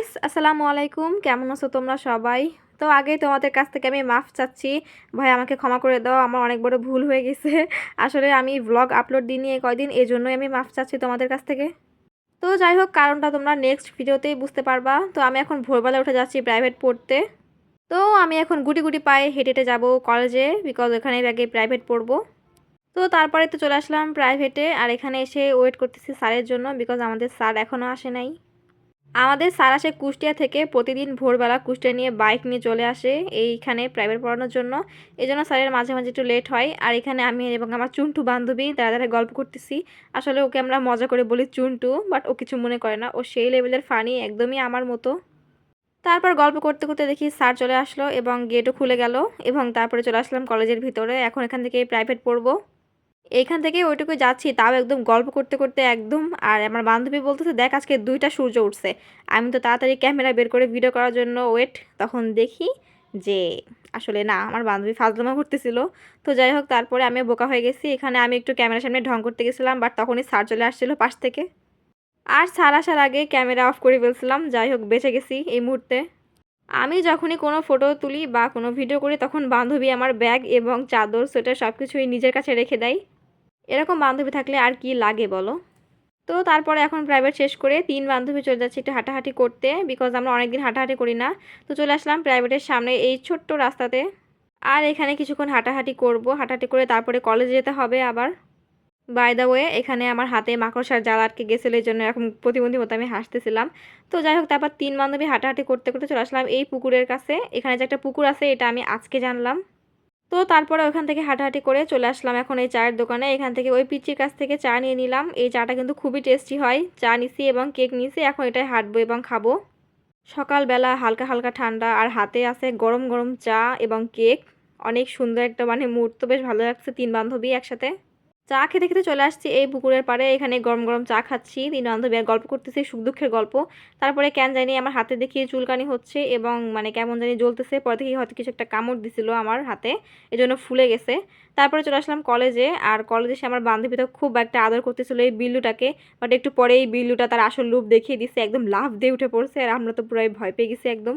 Guys আসসালামু আলাইকুম। কেমন আছো তোমরা সবাই? তো আগে তোমাদের কাছ থেকে আমি মাফ চাচ্ছি। ভাই, আমাকে ক্ষমা করে দাও, আমার অনেক বড় ভুল হয়ে গেছে। আসলে আমি ব্লগ আপলোড দিইনি এই কয়দিন এই জন্যই আমি মাফ চাচ্ছি তোমাদের কাছ থেকে। তো যাই হোক, কারণটা তোমরা নেক্সট ভিডিওতেই বুঝতে পারবা। তো আমি এখন ভোরবেলা উঠে যাচ্ছি প্রাইভেট পড়তে। তো আমি এখন গুটি গুটি পায়ে হেঁটে হেঁটে যাব কলেজে বিকজ এখানে আগে প্রাইভেট পড়ব। তো তারপরে তো চলে আসলাম প্রাইভেটে আর এখানে এসে ওয়েট করতেছি স্যারের জন্য বিকজ আমাদের স্যার এখনও আসে নাই। আমাদের স্যার আসে কুষ্টিয়া থেকে, প্রতিদিন ভোরবেলা কুষ্টিয়া নিয়ে বাইক নিয়ে চলে আসে এইখানে প্রাইভেট পড়ানোর জন্য। এই জন্য স্যারের মাঝে মাঝে একটু লেট হয়। আর এখানে আমি এবং আমার চুন্টু বান্ধবী দাঁড়া দাঁড়া গল্প করতেছি। আসলে ওকে আমরা মজা করে বলি চুন্টু বাট ও কিছু মনে করে না। ও সেই লেভেলের ফানি একদমই আমার মতো। তারপর গল্প করতে করতে দেখি স্যার চলে আসলো এবং গেটও খুলে গেল এবং তারপরে চলে আসলাম কলেজের ভিতরে। এখন এখান থেকে প্রাইভেট পড়ব। এইখান থেকে ওইটুকু যাচ্ছি, তাও একদম গল্প করতে করতে একদম, আর আমার বান্ধবী বলতেছে, দেখ, আজকে দুইটা সূর্য উঠছে। আমি তো তাড়াতাড়ি ক্যামেরা বের করে ভিডিও করার জন্য ওয়েট তখন দেখি যে, আসলে না, আমার বান্ধবী ফাজলামা করতেছিল। তো যাই হোক, তারপরে আমি বোকা হয়ে গেছি। এখানে আমি একটু ক্যামেরার সামনে ঢং করতে গেছিলাম বাট তখনই স্যার চলে আসছিল পাশ থেকে। আর স্যার আসার আগে ক্যামেরা অফ করে ফেলছিলাম, যাই হোক, বেঁচে গেছি এই মুহূর্তে। আমি যখনই কোনো ফটো তুলি বা কোনো ভিডিও করি, তখন বান্ধবী আমার ব্যাগ এবং চাদর সোয়েটার সব কিছুই নিজের কাছে রেখে দেয়। এরকম বান্ধবী থাকলে আর কি লাগে বলো? তো তারপরে এখন প্রাইভেট শেষ করে তিন বান্ধবী চলে যাচ্ছে একটু হাঁটাহাঁটি করতে বিকজ আমরা অনেকদিন হাঁটাহাঁটি করি না। তো চলে আসলাম প্রাইভেটের সামনে এই ছোট্ট রাস্তাতে। আর এখানে কিছুক্ষণ হাঁটাহাঁটি করব। হাঁটাহাঁটি করে তারপরে কলেজে যেতে হবে আবার। বাই দ্য ওয়ে এখানে আমার হাতে মাকড়সার জাল আটকে গেছিল, এই জন্য এরকম প্রতিবন্ধী মতো আমি হাসতেছিলাম। তো যাই হোক, তারপর তিন বান্ধবী হাঁটাহাঁটি করতে করতে চলে আসলাম এই পুকুরের কাছে। এখানে যে একটা পুকুর আছে, এটা আমি আজকে জানলাম। তো তারপরে ওখান থেকে হাঁটাহাঁটি করে চলে আসলাম এখন এই চায়ের দোকানে। এখান থেকে ওই পিচির কাছ থেকে চা নিয়ে নিলাম। এই চাটা কিন্তু খুবই টেস্টি হয়। চা নিছি এবং কেক নিছি, এখন এটাই হাঁটবো এবং খাব। সকালবেলা হালকা হালকা ঠান্ডা, আর হাতে আছে গরম গরম চা এবং কেক। অনেক সুন্দর একটা মানে মুহূর্ত, বেশ ভালো লাগছে তিন বান্ধবী একসাথে। চা খেতে খেতে চলে আসছি এই পুকুরের পাড়ে। এখানে গরম গরম চা খাচ্ছি। তিন বান্ধবী আর গল্প করতেছি সুখ দুঃখের গল্প। তারপরে কেন জানি আমার হাতে দেখিয়ে চুলকানি হচ্ছে এবং মানে কেমন জানি জ্বলতেছে। পরে দেখি হয়তো কিছু একটা কামড় দিছিল আমার হাতে, এজন্য ফুলে গেছে। তারপরে চলে আসলাম কলেজে। আর কলেজে সে আমার বান্ধবী তো খুব একটা আদর করতেছিল এই বিল্লুটাকে। বাট একটু পরে এই বিল্লুটা তার আসল রূপ দেখিয়ে দিছে, একদম লাভ দিয়ে উঠে পড়ছে। আর আমরা তো পুরাই ভয় পেয়ে গেছি একদম।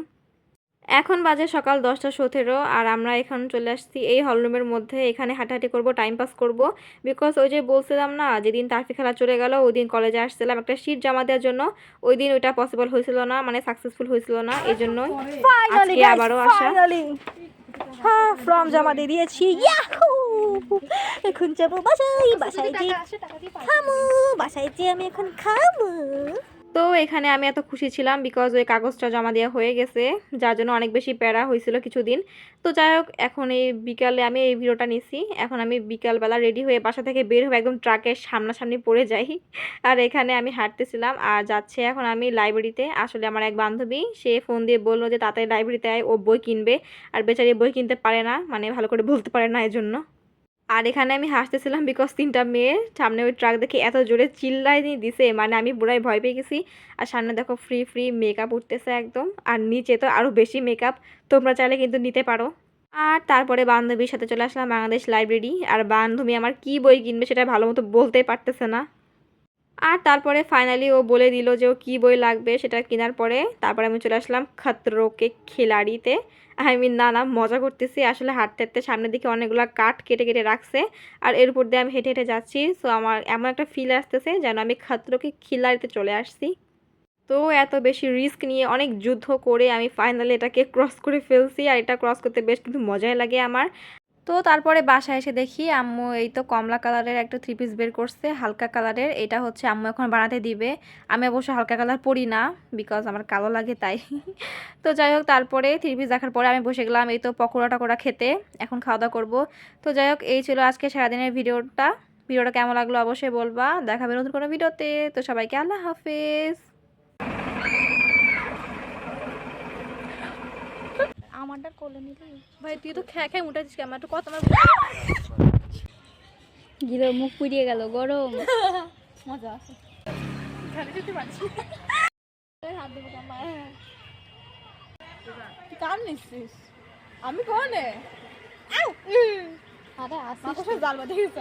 এখন বাজে সকাল দশটা সতেরো আর আমরা এখন চলে আসছি এই হলরুমের মধ্যে। এখানে হাঁটাহাঁটি করব টাইম পাস করব। বিকজ ওই যে বলছিলাম না যেদিন তারফি খেলা চলে গেল ওই দিন কলেজে আসছিলাম। একটা সিট জমা দেওয়ার জন্য ওই দিন ওইটা পসিবল হয়েছিল না মানে সাকসেসফুল হয়েছিল না। এই জন্যই আজকে আবারও আসা। হ্যাঁ ফর্ম জমা দিয়ে দিয়েছি। ইয়াহু এখন যাব বাসায় বাসায় যে খামু। বাসায় যে আমি এখন খামু। তো এখানে আমি এত খুশি ছিলাম বিকজ ওই কাগজটা জমা দেওয়া হয়ে গেছে, যার জন্য অনেক বেশি প্যারা হয়েছিল কিছুদিন। তো যাই হোক, এখন এই বিকালে আমি এই ভিডিওটা নিছি। এখন আমি বিকালবেলা রেডি হয়ে বাসা থেকে বের হয়ে একদম ট্রাকের সামনাসামনি পড়ে যাই। আর এখানে আমি হাঁটতেছিলাম আর যাচ্ছে এখন আমি লাইব্রেরিতে আসলে আমার এক বান্ধবী, সে ফোন দিয়ে বলল যে, তাড়াতাড়ি লাইব্রেরিতে আয়, ও বই কিনবে। আর বেচারি বই কিনতে পারে না মানে ভালো করে বলতে পারে না এজন্য। আর এখানে আমি হাসতেছিলাম বিকজ তিনটা মেয়ে সামনে ওই ট্রাক দেখে এত জোরে চিল্লাই নিয়ে দিছে। মানে আমি বুড়াই ভয় পেয়ে গেছি। আর সামনে দেখো ফ্রি ফ্রি মেকআপ উঠতেছে একদম। আর নিচে তো আরও বেশি মেকআপ তোমরা চাইলে কিন্তু নিতে পারো। আর তারপরে বান্ধবীর সাথে চলে আসলাম বাংলাদেশ লাইব্রেরি আর বান্ধবী আমার কি বই কিনবে সেটা ভালো মতো বলতেই পারতেছে না। আর তারপরে ফাইনালি ও বলে দিল যে ও কী বই লাগবে সেটা কেনার পরে তারপরে আমি চলে আসলাম খতরোকে খিলাড়িতে। আই মিন, না না, মজা করতেছি। আসলে হাঁটতে হাঁটতে সামনের দিকে অনেকগুলো কাঠ কেটে কেটে রাখছে। আর এর উপর দিয়ে আমি হেঁটে হেঁটে যাচ্ছি। সো আমার এমন একটা ফিল আসতেছে যেন আমি খতরোকে খিলাড়িতে চলে আসছি। তো এত বেশি রিস্ক নিয়ে অনেক যুদ্ধ করে আমি ফাইনালি এটাকে ক্রস করে ফেলছি। আর এটা ক্রস করতে বেশ কিন্তু মজাই লাগে আমার। তো তারপরে বাসায় এসে দেখি আম্মু এই তো কমলা কালারের একটা থ্রি পিস বের করছে, হালকা কালারের। এটা হচ্ছে আম্মু এখন বানাতে দিবে। আমি অবশ্য হালকা কালার পরি না বিকজ আমার কালো লাগে তাই। তো যাই হোক, তারপরে থ্রি পিস দেখার পরে আমি বসে গেলাম এই তো পকোড়া টকোড়া খেতে। এখন খাওয়া দাওয়া করব। তো যাই হোক, এই ছিল আজকে সারাদিনের ভিডিওটা। ভিডিওটা কেমন লাগল অবশ্যই বলবা। দেখাবে নতুন কোনো ভিডিওতে। তো সবাইকে আল্লাহ হাফেজ। আমারটা কোলে নিলে ভাই তুই তো খেয়ে খেয়ে উঠেছিস আমার তো কত আমার গিলো মুখ পুড়িয়ে গেল গরম। মজা আছে। খালি যেতে পারছি হাত দেবো কাম নিচ্ছিস? আমি কোনে? আরে আসিস জাল বাঁধে গেছে